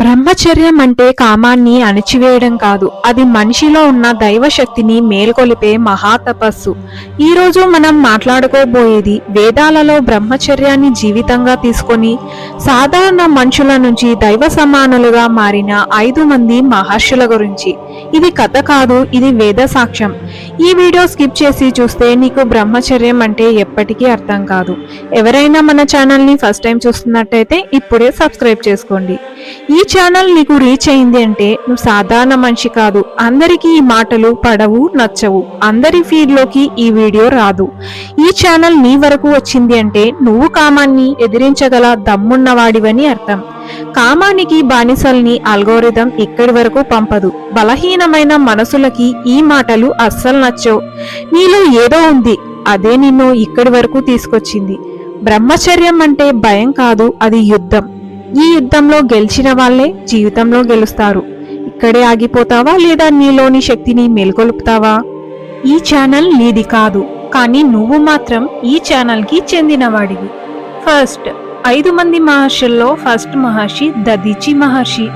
బ్రహ్మచర్యం అంటే కామాన్ని అణచివేయడం కాదు. అది మనిషిలో ఉన్న దైవ శక్తిని మేల్కొలిపే మహాతపస్సు. ఈ రోజు మనం మాట్లాడుకోబోయేది వేదాలలో బ్రహ్మచర్యాన్ని జీవితంగా తీసుకొని సాధారణ మనుషుల నుంచి దైవ సమానులుగా మారిన ఐదు మంది మహర్షుల గురించి. ఇది కథ కాదు ఇది వేద సాక్ష్యం. ఈ వీడియో స్కిప్ చేసి చూస్తే నీకు బ్రహ్మచర్యం అంటే ఎప్పటికీ అర్థం కాదు. ఎవరైనా మన ఛానల్ని ఫస్ట్ టైం చూస్తున్నట్టయితే ఇప్పుడే సబ్స్క్రైబ్ చేసుకోండి. ఈ ఛానల్ నీకు రీచ్ అయింది అంటే నువ్వు సాధారణ మనిషి కాదు. అందరికీ ఈ మాటలు పడవు నచ్చవు. అందరి ఫీడ్లోకి ఈ వీడియో రాదు. ఈ ఛానల్ నీ వరకు వచ్చింది అంటే నువ్వు కామాన్ని ఎదిరించగల దమ్మున్నవాడివని అర్థం. కామానికి బానిసల్ని అల్గోరిథం ఇక్కడి వరకు పంపదు. బలహీనమైన మనసులకి ఈ మాటలు అస్సలు నచ్చవు. నీలో ఏదో ఉంది అదే నిన్ను ఇక్కడి వరకు తీసుకొచ్చింది. బ్రహ్మచర్యం అంటే భయం కాదు అది యుద్ధం. ఈ యుద్ధంలో గెలిచిన వాళ్ళే జీవితంలో గెలుస్తారు. ఇక్కడే ఆగిపోతావా లేదా నీలోని శక్తిని మేల్కొలుపుతావా? ఈ ఛానల్ నీది కాదు కానీ నువ్వు మాత్రం ఈ ఛానల్కి చెందినవాడివి. ఫస్ట్ ఐదు మంది మహర్షుల్లో ఫస్ట్ మహర్షి దదీచి మహర్షి.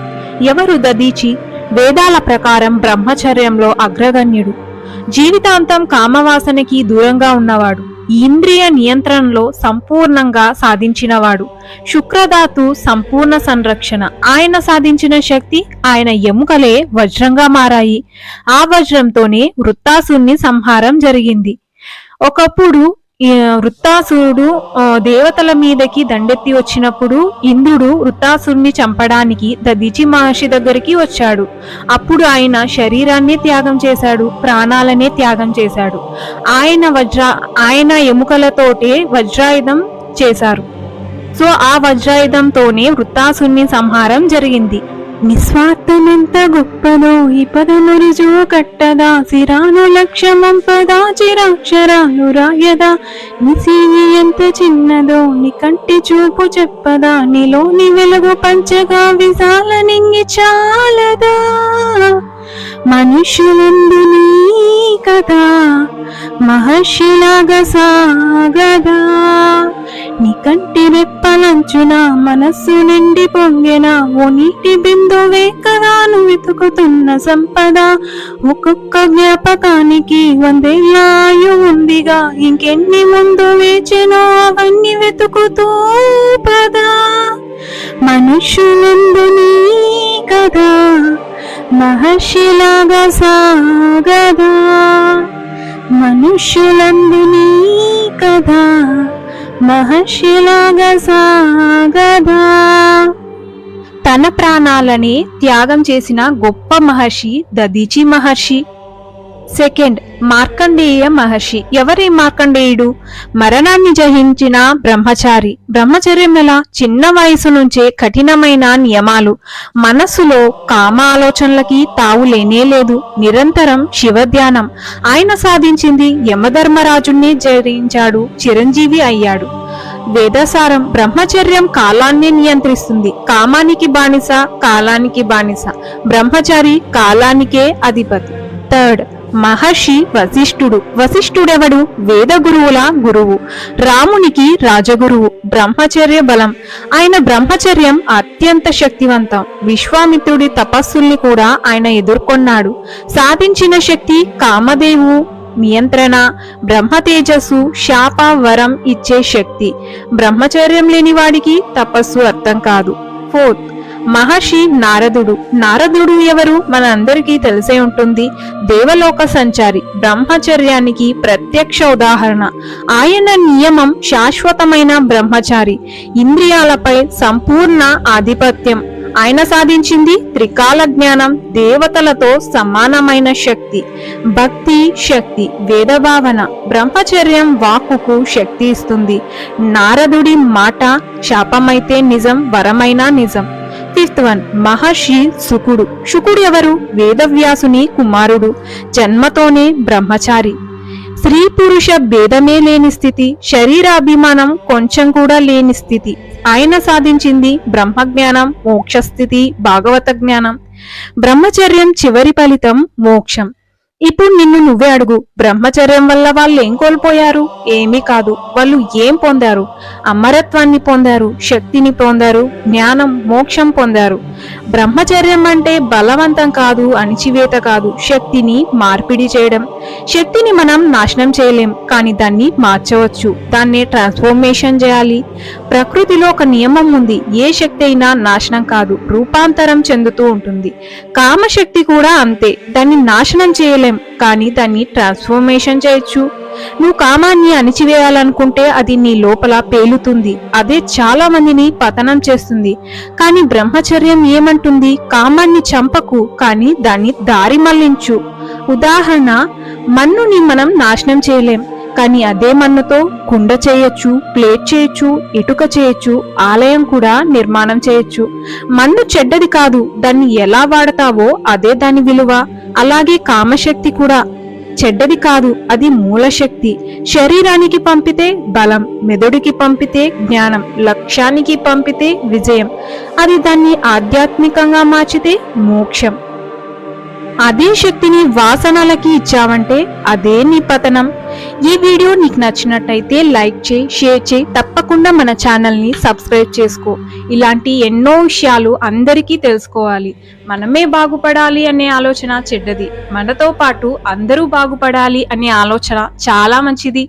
ఎవరు దదీచి? వేదాల ప్రకారం బ్రహ్మచర్యంలో అగ్రగణ్యుడు. జీవితాంతం కామవాసనకి దూరంగా ఉన్నవాడు. ఇంద్రియ నియంత్రణలో సంపూర్ణంగా సాధించినవాడు. శుక్రధాతు సంపూర్ణ సంరక్షణ. ఆయన సాధించిన శక్తి ఆయన ఎముకలే వజ్రంగా మారాయి. ఆ వజ్రంతోనే వృత్తాసుని సంహారం జరిగింది. ఒకప్పుడు వృత్తాసురుడు దేవతల మీదకి దండెత్తి వచ్చినప్పుడు ఇంద్రుడు వృత్తాసురుని చంపడానికి దదిచి మహర్షి దగ్గరికి వచ్చాడు. అప్పుడు ఆయన శరీరాన్ని త్యాగం చేశాడు ప్రాణాలనే త్యాగం చేశాడు. ఆయన వజ్ర ఆయన ఎముకలతోటే వజ్రాయుధం చేశారు. సో ఆ వజ్రాయుధంతోనే వృత్తాసుని సంహారం జరిగింది. నిస్వార్థమెంత గొప్పదో ఈ పదము రుజువు కట్టదా సిరాను లక్ష్యమంపదా చిరాక్షరాలు రాయదా. నిసివి ఎంత చిన్నదో నీ కంటి చూపు చెప్పదా నీలోని వెలుగు పంచగా విశాల నింగి చాలదా. మనుషులందు నీ కదా మహర్షిలాగా సాగదా. నీ కంటి రెప్ప అంచున మనస్సు నిండి పొంగిన. ఓ నీటి బిందువే కదా నువ్వు వెతుకుతున్న సంపద. ఒక్కొక్క జ్ఞాపకానికి వందేళ్ళ ఆయు ఉందిగా. ఇంకెన్ని ముందు వేచెనో అవన్నీ వెతుకుతూ పదా. మనుషులందుని కదా మహర్షిలాగా సాగదా. మనుషులందుని కదా మహర్షిలాగా సాగదా. తన ప్రాణాలని త్యాగం చేసిన గొప్ప మహర్షి దదీచి మహర్షి. సెకండ్ మార్కండేయ మహర్షి. ఎవరి మార్కండేయుడు? మరణాన్ని జయించిన బ్రహ్మచారి. బ్రహ్మచర్యం ఎలా చిన్న వయసు నుంచే కఠినమైన నియమాలు. మనస్సులో కామ ఆలోచనలకి తావు లేనే లేదు. నిరంతరం శివ ధ్యానం ఆయన సాధించింది యమధర్మరాజుని జయించాడు. చిరంజీవి అయ్యాడు. వేదసారం. బ్రహ్మచర్యం కాలాన్ని నియంత్రిస్తుంది. కామానికి బానిస కాలానికి బానిస. బ్రహ్మచారి కాలానికే అధిపతి. థర్డ్ మహర్షి వశిష్ఠుడు. వశిష్ఠుడెవడు? వేద గురువుల గురువు. రామునికి రాజగురువు. బ్రహ్మచర్య బలం. ఆయన బ్రహ్మచర్యం అత్యంత శక్తివంతం. విశ్వామిత్రుడి తపస్సుల్ని కూడా ఆయన ఎదుర్కొన్నాడు. సాధించిన శక్తి కామదేవు నియంత్రణ బ్రహ్మతేజస్సు శాప వరం ఇచ్చే శక్తి. బ్రహ్మచర్యం లేని వాడికి తపస్సు అర్థం కాదు. ఫోర్త్ మహర్షి నారదుడు. నారదుడు ఎవరు? మన అందరికీ తెలిసే ఉంటుంది. దేవలోక సంచారి. బ్రహ్మచర్యానికి ప్రత్యక్ష ఉదాహరణ. ఆయన నియమం శాశ్వతమైన బ్రహ్మచారి. ఇంద్రియాలపై సంపూర్ణ ఆధిపత్యం. ఆయన సాధించింది త్రికాల జ్ఞానం దేవతలతో సమానమైన శక్తి. భక్తి శక్తి వేదభావన. బ్రహ్మచర్యం వాక్కుకు శక్తి ఇస్తుంది. నారదుడి మాట శాపమైతే నిజం వరమైన నిజం. ఫిఫ్త్ వన్ మహర్షి శుకుడు. శుకుడు ఎవరు? వేదవ్యాసుని కుమారుడు. జన్మతోనే బ్రహ్మచారి. స్త్రీ పురుష భేదమే లేని స్థితి. శరీరాభిమానం కొంచెం కూడా లేని స్థితి. ఆయన సాధించింది బ్రహ్మజ్ఞానం మోక్ష స్థితి భాగవత జ్ఞానం. బ్రహ్మచర్యం చివరి ఫలితం మోక్షం. ఇప్పుడు నిన్ను నువ్వే అడుగు. బ్రహ్మచర్యం వల్ల వాళ్ళు ఏం కోల్పోయారు? ఏమీ కాదు. వాళ్ళు ఏం పొందారు? అమరత్వాన్ని పొందారు. శక్తిని పొందారు. జ్ఞానం మోక్షం పొందారు. బ్రహ్మచర్యం అంటే బలవంతం కాదు అణిచివేత కాదు. శక్తిని మార్పిడి చేయడం. శక్తిని మనం నాశనం చేయలేం కానీ దాన్ని మార్చవచ్చు. దాన్ని ట్రాన్స్ఫర్మేషన్ చేయాలి. ప్రకృతిలో ఒక నియమం ఉంది. ఏ శక్తి అయినా నాశనం కాదు. రూపాంతరం చెందుతూ ఉంటుంది. కామశక్తి కూడా అంతే. దాన్ని నాశనం చేయలేం. కానీ దాన్ని ట్రాన్స్ఫర్మేషన్ చేయొచ్చు. నువ్వు కామాన్ని అణిచివేయాలనుకుంటే అది నీ లోపల పేలుతుంది. అదే చాలా మందిని పతనం చేస్తుంది. కానీ బ్రహ్మచర్యం ఏమంటుంది? కామాన్ని చంపకు కానీ దాన్ని దారి మళ్ళించు. ఉదాహరణ మన్నుని మనం నాశనం చేయలేం. కానీ అదే మన్నుతో కుండ చేయొచ్చు ప్లేట్ చేయొచ్చు ఇటుక చేయొచ్చు ఆలయం కూడా నిర్మాణం చేయొచ్చు. మన్ను చెడ్డది కాదు దాన్ని ఎలా వాడతావో అదే దాని విలువ. అలాగే కామశక్తి కూడా. చెడ్డది కాదు అది మూలశక్తి. శరీరానికి పంపితే బలం మెదడుకి పంపితే జ్ఞానం లక్ష్యానికి పంపితే విజయం. అది దాన్ని ఆధ్యాత్మికంగా మార్చితే మోక్షం. అదే శక్తిని వాసనలకి ఇచ్చావంటే అదే నీ పతనం. ఈ వీడియో నీకు నచ్చినట్టయితే లైక్ చేయి షేర్ చేయి తప్పకుండా మన ఛానల్ని సబ్స్క్రైబ్ చేసుకో. ఇలాంటి ఎన్నో విషయాలు అందరికీ తెలుసుకోవాలి. మనమే బాగుపడాలి అనే ఆలోచన చెడ్డది. మనతో పాటు అందరూ బాగుపడాలి అనే ఆలోచన చాలా మంచిది.